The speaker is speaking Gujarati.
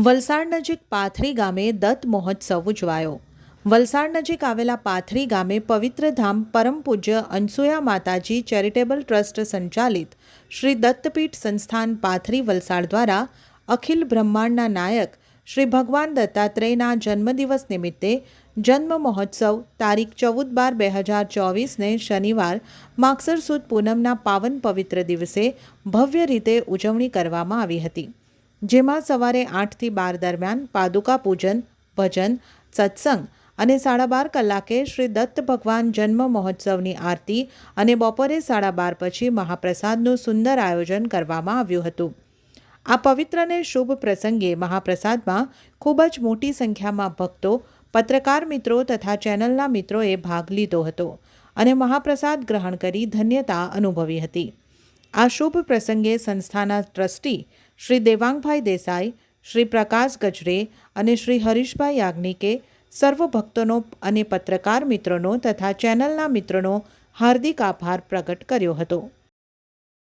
વલસાડ નજીક પાથરી ગામે દત્ત મહોત્સવ ઉજવાયો. વલસાડ નજીક આવેલા પાથરી ગામે પવિત્ર ધામ પરમ પૂજ્ય અનસુયા માતાજી ચેરિટેબલ ટ્રસ્ટ સંચાલિત શ્રી દત્તપીઠ સંસ્થાન પાથરી વલસાડ દ્વારા અખિલ બ્રહ્માંડના નાયક શ્રી ભગવાન દત્તાત્રેયના જન્મદિવસ નિમિત્તે જન્મ મહોત્સવ તારીખ ચૌદ બાર બે હજાર ચોવીસને શનિવાર માગસર સુદ પૂનમના પાવન પવિત્ર દિવસે ભવ્ય રીતે ઉજવણી કરવામાં આવી હતી. જેમાં સવારે આઠથી બાર દરમિયાન પાદુકા પૂજન, ભજન, સત્સંગ અને સાડા બાર કલાકે શ્રી દત્ત ભગવાન જન્મ મહોત્સવની આરતી અને બપોરે સાડા બાર પછી મહાપ્રસાદનું સુંદર આયોજન કરવામાં આવ્યું હતું. આ પવિત્ર અને શુભ પ્રસંગે મહાપ્રસાદમાં ખૂબ જ મોટી સંખ્યામાં ભક્તો, પત્રકાર મિત્રો તથા ચેનલના મિત્રોએ ભાગ લીધો હતો અને મહાપ્રસાદ ગ્રહણ કરી ધન્યતા અનુભવી હતી. આ શુભ પ્રસંગે સંસ્થાના ટ્રસ્ટી શ્રી દેવાંગભાઈ દેસાઈ, શ્રી પ્રકાશ ગજરે અને શ્રી હરીશભાઈ યાજ્ઞિકે સર્વ ભક્તોનો અને પત્રકાર મિત્રોનો તથા ચેનલના મિત્રોનો હાર્દિક આભાર પ્રગટ કર્યો હતો.